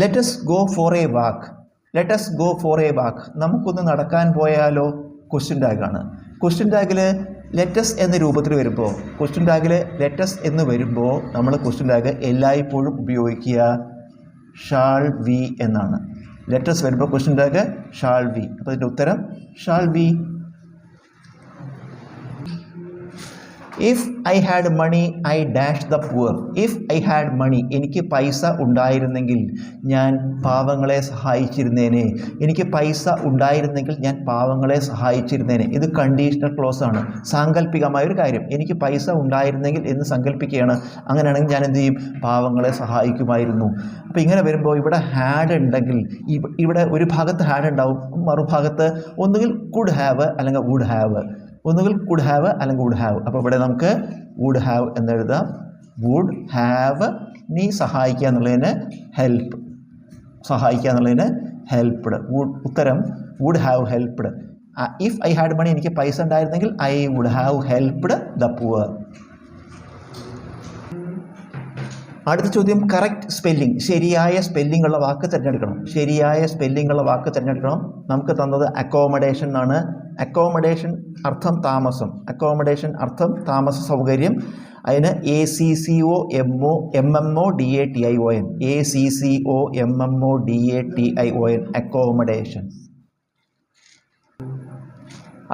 Let's go for a walk let's go for a walk നമുക്കൊന്ന് നടക്കാൻ പോയാലോ? Question ടാഗാണ് ക്വസ്റ്റ്യൻ ടാഗിൽ ലെറ്റസ് എന്ന രൂപത്തിൽ വരുമ്പോൾ ക്വസ്റ്റ്യൻ ടാഗിൽ ലെറ്റസ് എന്ന് വരുമ്പോൾ നമ്മൾ ക്വസ്റ്റ്യൻ ടാഗ് എല്ലായ്പ്പോഴും ഉപയോഗിക്കുക. ഷാൾ വി എന്നാണ്. ലെറ്റസ് വരുമ്പോൾ ക്വസ്റ്റ്യൻ ടാഗ് ഷാൾ വി അപ്പോൾ അതിന്റെ ഉത്തരം shall we if I had money I dash the poor if I had money എനിക്ക് പൈസ ഉണ്ടായിരുന്നെങ്കിൽ ഞാൻ പാവങ്ങളെ സഹായിച്ചിരുന്നേനെ. എനിക്ക് പൈസ ഉണ്ടായിരുന്നെങ്കിൽ ഞാൻ പാവങ്ങളെ സഹായിച്ചിരുന്നേനെ. ഇത് കണ്ടീഷണൽ ക്ലോസ് ആണ്. സാങ്കല്പികമായ ഒരു കാര്യം. എനിക്ക് പൈസ ഉണ്ടായിരുന്നെങ്കിൽ എന്ന് സങ്കല്പിക്കുകയാണ് അങ്ങനെയാണെങ്കിൽ ഞാൻ എന്ത് ചെയ്യും? പാവങ്ങളെ സഹായിക്കുമായിരുന്നു. അപ്പോൾ ഇങ്ങനെ വരുമ്പോൾ ഇവിടെ ഹാഡ് ഉണ്ടെങ്കിൽ ഇവിടെ ഒരു ഭാഗത്ത് ഹാഡ് ഉണ്ടാവും. മറുഭാഗത്ത് ഒന്നുകിൽ കുഡ് ഹാവ് അല്ലെങ്കിൽ വുഡ് ഹാവ് ഒന്നുകിൽ കുഡ് ഹാവ് അല്ലെങ്കിൽ വുഡ് ഹാവ് അപ്പോൾ ഇവിടെ നമുക്ക് വുഡ് ഹാവ് എന്നെഴുതാം വുഡ് ഹാവ് നീ സഹായിക്കുക എന്നുള്ളതിന് ഹെൽപ്പ് സഹായിക്കുക എന്നുള്ളതിന് ഹെൽപ്ഡ് വുഡ് ഉത്തരം would have helped if I had money എനിക്ക് പൈസ ഉണ്ടായിരുന്നെങ്കിൽ I would have helped the poor അടുത്ത ചോദ്യം കറക്റ്റ് സ്പെല്ലിംഗ് ശരിയായ സ്പെല്ലിംഗ് ഉള്ള വാക്ക് തിരഞ്ഞെടുക്കണം. ശരിയായ സ്പെല്ലിംഗ് ഉള്ള വാക്ക് തിരഞ്ഞെടുക്കണം. നമുക്ക് തന്നത് അക്കോമഡേഷൻ എന്നാണ്. അക്കോമഡേഷൻ അർത്ഥം താമസം. അക്കോമഡേഷൻ അർത്ഥം താമസ സൗകര്യം. അതിന് A C C O M O M M O D A T I O N A C C O M M O D A T I O N accommodation.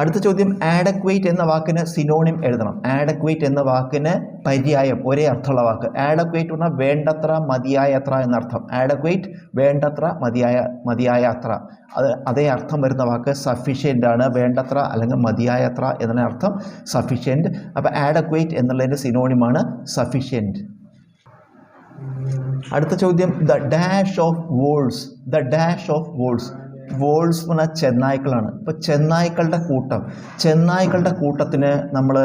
അടുത്ത ചോദ്യം ആഡക്വേറ്റ് എന്ന വാക്കിന് സിനോണിം എഴുതണം. ആഡക്വേറ്റ് എന്ന വാക്കിന് പര്യായം ഒരേ അർത്ഥമുള്ള വാക്ക്. ആഡക്വേറ്റ് പറഞ്ഞാൽ വേണ്ടത്ര മതിയായ അത്ര എന്നർത്ഥം. ആഡക്വേറ്റ് വേണ്ടത്ര മതിയായ മതിയായ അത്ര അത് അതേ അർത്ഥം വരുന്ന വാക്ക് സഫിഷ്യന്റ് ആണ്. വേണ്ടത്ര അല്ലെങ്കിൽ മതിയായ അത്ര എന്നതിന് അർത്ഥം സഫിഷ്യന്റ് അപ്പോൾ ആഡക്വേറ്റ് എന്നുള്ളതിന്റെ സിനോണിമാണ് സഫിഷ്യന്റ് അടുത്ത ചോദ്യം the dash of wolves the dash of wolves എന്ന് പറഞ്ഞാൽ ചെന്നായ്ക്കളാണ്. ഇപ്പോൾ ചെന്നായ്ക്കളുടെ കൂട്ടം. ചെന്നായ്ക്കളുടെ കൂട്ടത്തിന് നമ്മൾ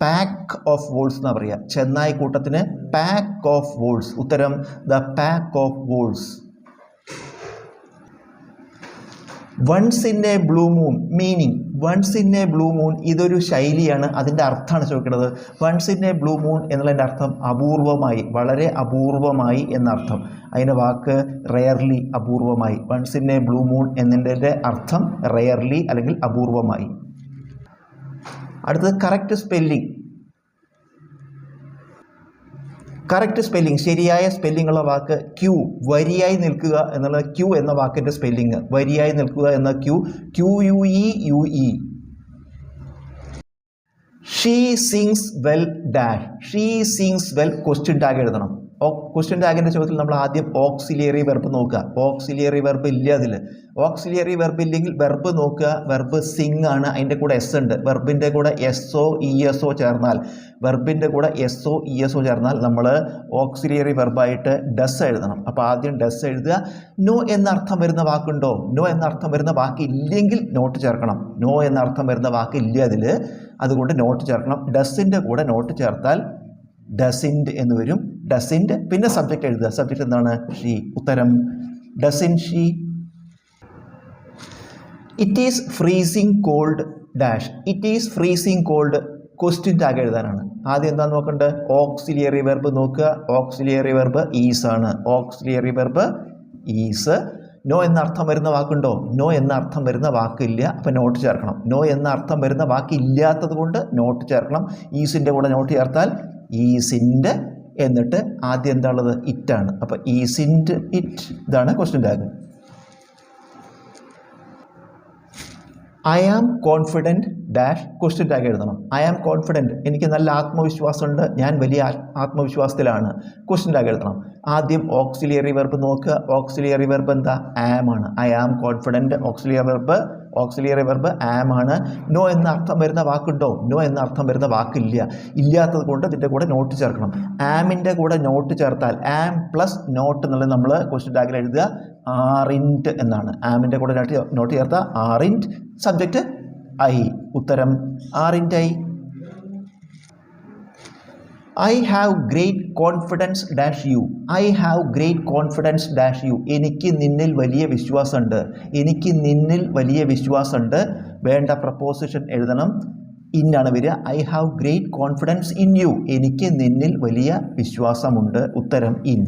പാക്ക് ഓഫ് വോൾസ് എന്നാണ് പറയുക ചെന്നായ് കൂട്ടത്തിന് പാക്ക് ഓഫ് വോൾസ് ഉത്തരം the pack of wolves once in a blue moon meaning once in a blue moon ഇതൊരു ശൈലിയാണ് അതിന്റെ അർത്ഥമാണ് ചോദിക്കുന്നത് once in a blue moon എന്നുള്ളതിന്റെ അർത്ഥം അപൂർവമായി വളരെ അപൂർവമായി എന്നർത്ഥം. അതിന്റെ വാക്ക് റെയർലി അപൂർവമായി. Once in a blue moon എന്നതിന്റെ അർത്ഥം റെയർലി അല്ലെങ്കിൽ അപൂർവമായി. അടുത്തത് കറക്റ്റ് സ്പെല്ലിംഗ് കറക്റ്റ് സ്പെല്ലിംഗ് ശരിയായ സ്പെല്ലിംഗ് ഉള്ള വാക്ക് ക്യൂ വരിയായി നിൽക്കുക എന്നുള്ള ക്യൂ എന്ന വാക്കിന്റെ സ്പെല്ലിംഗ് വരിയായി നിൽക്കുക എന്ന queue Q U E U E she sings well dash she sings well question tag എഴുതണം. ക്വസ്റ്റ്യൻ ടാഗിന്റെ ചോദ്യത്തിൽ നമ്മൾ ആദ്യം ഓക്സിലിയറി വെർബ് നോക്കുക. ഓക്സിലിയറി വെർബ് ഇല്ല അതിൽ. ഓക്സിലിയറി വെർബ് ഇല്ലെങ്കിൽ വെർബ് നോക്കുക. വെർബ് സിങ് ആണ്. അതിന്റെ കൂടെ എസ് ഉണ്ട്. വെർബിന്റെ കൂടെ S O E S O ചേർന്നാൽ. വെർബിന്റെ കൂടെ S O E S O ചേർന്നാൽ നമ്മൾ ഓക്സിലിയറി വെർബായിട്ട് ഡസ് എഴുതണം. അപ്പോൾ ആദ്യം ഡസ് എഴുതുക. നോ എന്നർത്ഥം വരുന്ന വാക്കുണ്ടോ? നോ എന്നർത്ഥം വരുന്ന വാക്ക് ഇല്ലെങ്കിൽ നോട്ട് ചേർക്കണം. നോ എന്നർത്ഥം വരുന്ന വാക്ക് ഇല്ല അതിൽ. അതുകൊണ്ട് നോട്ട് ചേർക്കണം. ഡസിന്റെ കൂടെ നോട്ട് ചേർത്താൽ ഡസിൻഡ് എന്ന് വരും. ഡസിൻഡ് പിന്നെ സബ്ജക്റ്റ് എഴുതുക. സബ്ജക്റ്റ് എന്താണ്? ഷീ ഉത്തരം. Doesn't she it is freezing cold dash it is freezing cold question tag എഴുതാനാണ്. ആദ്യം എന്താ നോക്കേണ്ടത് ഓക്സിലിയറി വെർബ് നോക്കുക. ഓക്സിലിയറി വെർബ് ഈസ് ആണ്. ഓക്സിലിയറി വെർബ് ഈസ് നോ എന്ന അർത്ഥം വരുന്ന വാക്കുണ്ടോ? നോ എന്ന അർത്ഥം വരുന്ന വാക്കില്ല. അപ്പോൾ നോട്ട് ചേർക്കണം. നോ എന്ന അർത്ഥം വരുന്ന വാക്കില്ലാത്തത് കൊണ്ട് നോട്ട് ചേർക്കണം. ഈസിന്റെ കൂടെ നോട്ട് ചേർത്താൽ ഈസിന്റെ എന്നിട്ട് ആദ്യം എന്താണുള്ളത് ഇറ്റാണ് അപ്പോൾ ഈസിന്റ് ഇറ്റ് ഇതാണ് question tag I am confident dash question tag എഴുതണം. ഐ ആം കോൺഫിഡന്റ് എനിക്ക് നല്ല ആത്മവിശ്വാസമുണ്ട്. ഞാൻ വലിയ ആത്മവിശ്വാസത്തിലാണ്. ക്വസ്റ്റ്യൻ ടാഗ് എഴുതണം. ആദ്യം ഓക്സിലിയറി വെർബ് നോക്കുക. ഓക്സിലിയറി വെർബ് എന്താ? ആം ആണ്. I am confident auxiliary verb auxiliary verb am ആണ്. നോ എന്ന അർത്ഥം വരുന്ന വാക്കുണ്ടോ? നോ എന്ന അർത്ഥം വരുന്ന വാക്കില്ല. ഇല്ലാത്തത് കൊണ്ട് ഇതിന്റെ കൂടെ നോട്ട് ചേർക്കണം. ആമിന്റെ കൂടെ നോട്ട് ചേർത്താൽ ആം പ്ലസ് നോട്ട് എന്നുള്ളത് നമ്മൾ ക്വസ്റ്റ്യൻ ടാഗിൽ എഴുതുക. ആറിന്റ് എന്നാണ്. ആമിന്റെ കൂടെ നോട്ട് ചേർത്താൽ ആറിന്റ് സബ്ജക്റ്റ് ഐ ഉത്തരം aren't I I have great confidence dash you I have great confidence dash you എനിക്ക് നിന്നിൽ വലിയ വിശ്വാസമുണ്ട്. എനിക്ക് നിന്നിൽ വലിയ വിശ്വാസമുണ്ട്. വേണ്ട പ്രപ്പോസിഷൻ എഴുതണം. ഇന്നാണ് വരിക. I have great confidence in you എനിക്ക് നിന്നിൽ വലിയ വിശ്വാസമുണ്ട്. ഉത്തരം ഇൻ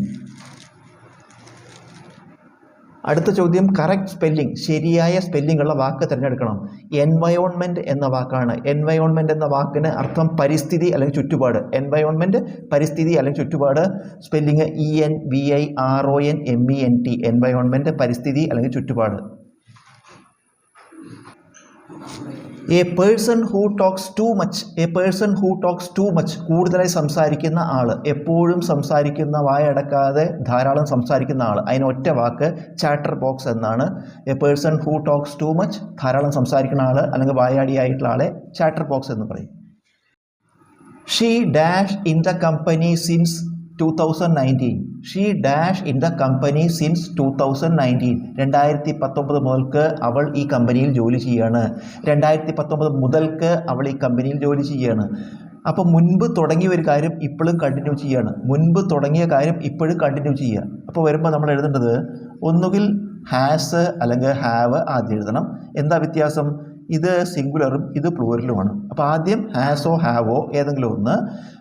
അടുത്ത ചോദ്യം കറക്റ്റ് സ്പെല്ലിംഗ് ശരിയായ സ്പെല്ലിംഗ് ഉള്ള വാക്ക് തിരഞ്ഞെടുക്കണം. എൻവയോൺമെന്റ് എന്ന വാക്കാണ്. എൻവയോൺമെന്റ് എന്ന വാക്കിന് അർത്ഥം പരിസ്ഥിതി അല്ലെങ്കിൽ ചുറ്റുപാട്. എൻവയോൺമെന്റ് പരിസ്ഥിതി അല്ലെങ്കിൽ ചുറ്റുപാട് spelling E N V I R O N M E N T environment പരിസ്ഥിതി അല്ലെങ്കിൽ ചുറ്റുപാട്. A person who talks too much a person who talks too much കൂടുതലായി സംസാരിക്കുന്ന ആൾ എപ്പോഴും സംസാരിക്കുന്ന വായടക്കാതെ ധാരാളം സംസാരിക്കുന്ന ആൾ അതിന് ഒറ്റ വാക്ക് ചാറ്റർ ബോക്സ് എന്നാണ്. A person who talks too much ധാരാളം സംസാരിക്കുന്ന ആൾ അല്ലെങ്കിൽ വായാടിയായിട്ടുള്ള ആളെ ചാറ്റർ ബോക്സ് എന്ന് പറയും. She dash in the company since two thousand nineteen she dash in the company since two thousand nineteen രണ്ടായിരത്തി പത്തൊമ്പത് മുതൽക്ക് അവൾ ഈ കമ്പനിയിൽ ജോലി ചെയ്യുകയാണ് രണ്ടായിരത്തി പത്തൊമ്പത് മുതൽക്ക് അവൾ ഈ കമ്പനിയിൽ ജോലി ചെയ്യുകയാണ് അപ്പോൾ മുൻപ് തുടങ്ങിയ ഒരു കാര്യം ഇപ്പോഴും കണ്ടിന്യൂ ചെയ്യുകയാണ് മുൻപ് തുടങ്ങിയ കാര്യം ഇപ്പോഴും കണ്ടിന്യൂ ചെയ്യുക അപ്പോൾ വരുമ്പോൾ നമ്മൾ എഴുതേണ്ടത് ഒന്നുകിൽ ഹാസ് അല്ലെങ്കിൽ ഹാവ് ആദ്യം എഴുതണം. എന്താ വ്യത്യാസം? ഇത് സിംഗുലറും ഇത് പ്ലൂരലുമാണ് അപ്പോൾ ആദ്യം ഹാസോ ഹാവോ ഏതെങ്കിലും ഒന്ന്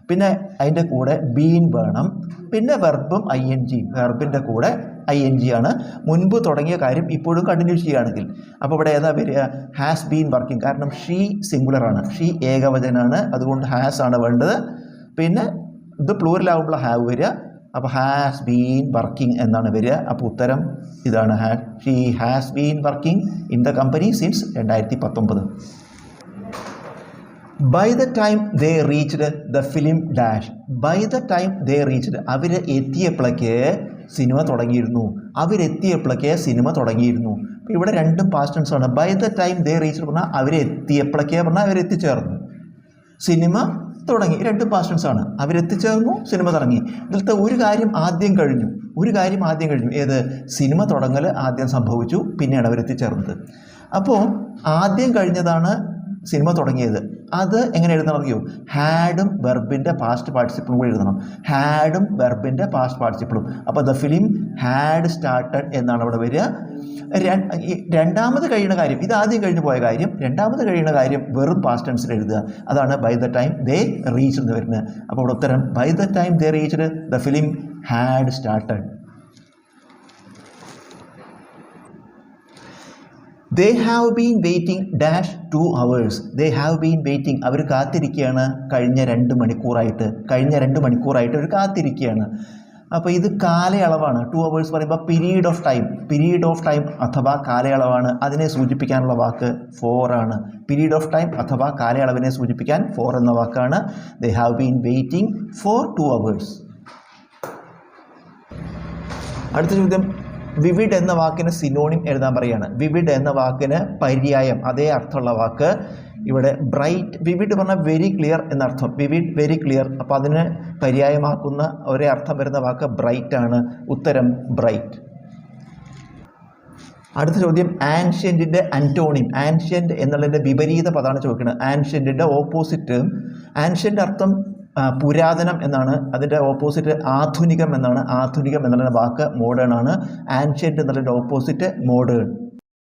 പിന്നെ അതിന്റെ കൂടെ ബീൻ വേണം പിന്നെ വെർബും ഐ എൻ ജി വെർബിന്റെ കൂടെ ഐ എൻ ജി ആണ്. മുൻപ് തുടങ്ങിയ കാര്യം ഇപ്പോഴും കണ്ടിന്യൂ ചെയ്യുകയാണെങ്കിൽ. അപ്പോൾ ഇവിടെ ഏതാ വരിക? ഹാസ് ബീൻ വർക്കിംഗ് കാരണം ഷീ സിംഗുലറാണ് ഷീ ഏകവചനാണ്. അതുകൊണ്ട് ഹാസ് ആണ് വേണ്ടത്. പിന്നെ ഇത് പ്ലൂരലാകുമ്പോൾ ഹാവ് വരിക. അപ്പോൾ ഹാസ് ബീൻ വർക്കിംഗ് എന്നാണ് വരിക. അപ്പോൾ ഉത്തരം ഇതാണ്. ഹാ she has been working in the company since രണ്ടായിരത്തി പത്തൊമ്പത് by the time they reached the film dash by the time they reached അവർ എത്തിയപ്പോഴേക്ക് സിനിമ തുടങ്ങിയിരുന്നു. അവരെത്തിയപ്പോഴേക്ക് സിനിമ തുടങ്ങിയിരുന്നു. അപ്പോൾ ഇവിടെ രണ്ടും പാസ്റ്റ് ടെൻസ് ആണ്. By the time they reached പറഞ്ഞാൽ അവരെത്തിയപ്പോഴേക്ക് പറഞ്ഞാൽ അവരെത്തിച്ചേർന്നു സിനിമ തുടങ്ങി. രണ്ട് ടെൻസ് ആണ്. അവരെത്തിച്ചേർന്നു സിനിമ തുടങ്ങി ഇതിലത്തെ ഒരു കാര്യം ആദ്യം കഴിഞ്ഞു. ഒരു കാര്യം ആദ്യം കഴിഞ്ഞു. ഏത്? സിനിമ തുടങ്ങൽ ആദ്യം സംഭവിച്ചു. പിന്നെയാണ് അവരെത്തിച്ചേർന്നത്. അപ്പോൾ ആദ്യം കഴിഞ്ഞതാണ് സിനിമ തുടങ്ങിയത്. അത് എങ്ങനെ എഴുതണം അറിയോ? ഹാഡും വെർബിന്റെ പാസ്റ്റ് പാർട്ടിസിപ്പിളും കൂടി എഴുതണം. ഹാഡും വെർബിന്റെ പാസ്റ്റ് പാർട്ടിസിപ്പിളും അപ്പോൾ ദ ഫിലിം ഹാഡ് സ്റ്റാർട്ടഡ് എന്നാണ് അവിടെ വരിക. രണ്ടാമത് കഴിയുന്ന കാര്യം ഇത് ആദ്യം കഴിഞ്ഞു പോയ കാര്യം രണ്ടാമത് കഴിയുന്ന കാര്യം വെറും പാസ്റ്റ് ടെൻസിൽ എഴുതുക. അതാണ് by the time they reach എന്ന് വരുന്നത്. അപ്പോൾ ഉത്തരം by the time they reached the film had started. They have been waiting dash two hours they have been waiting അവർ കാത്തിരിക്കുകയാണ്. കഴിഞ്ഞ രണ്ട് മണിക്കൂറായിട്ട്. കഴിഞ്ഞ രണ്ട് മണിക്കൂറായിട്ട് അവർ കാത്തിരിക്കുകയാണ്. അപ്പോൾ ഇത് കാലയളവാണ്. ടു അവേഴ്സ് പറയുമ്പോൾ period of time period of time അഥവാ കാലയളവാണ്. അതിനെ സൂചിപ്പിക്കാനുള്ള വാക്ക് ഫോർ ആണ്. പീരീഡ് ഓഫ് ടൈം അഥവാ കാലയളവിനെ സൂചിപ്പിക്കാൻ ഫോർ എന്ന വാക്കാണ്. They have been waiting for two hours അടുത്ത ചോദ്യം. വിവിഡ് എന്ന വാക്കിന് സിനോണിം എഴുതാൻ പറയുകയാണ്. വിവിഡ് എന്ന വാക്കിന് പര്യായം അതേ അർത്ഥമുള്ള വാക്ക്. ഇവിടെ ബ്രൈറ്റ് വിവിഡ് പറഞ്ഞാൽ വെരി ക്ലിയർ എന്നർത്ഥം. വിവിഡ് വെരി ക്ലിയർ അപ്പോൾ അതിന് പര്യായമാക്കുന്ന ഒരേ അർത്ഥം വരുന്ന വാക്ക് ബ്രൈറ്റ് ആണ്. ഉത്തരം ബ്രൈറ്റ് അടുത്ത ചോദ്യം ആൻഷ്യന്റിന്റെ അന്റോണിം ആൻഷ്യന്റ് എന്നുള്ളതിന്റെ വിപരീത പദമാണ് ചോദിക്കുന്നത്. ആൻഷ്യന്റിന്റെ ഓപ്പോസിറ്റ് ആൻഷ്യന്റ് അർത്ഥം പുരാതനം എന്നാണ് അതിന്റെ ഓപ്പോസിറ്റ് ആധുനികം എന്നാണ് ആധുനികം എന്നുള്ള വാക്ക് മോഡേൺ ആണ്. ആൻഷ്യന്റ് എന്നുള്ളതിന്റെ ഓപ്പോസിറ്റ് മോഡേൺ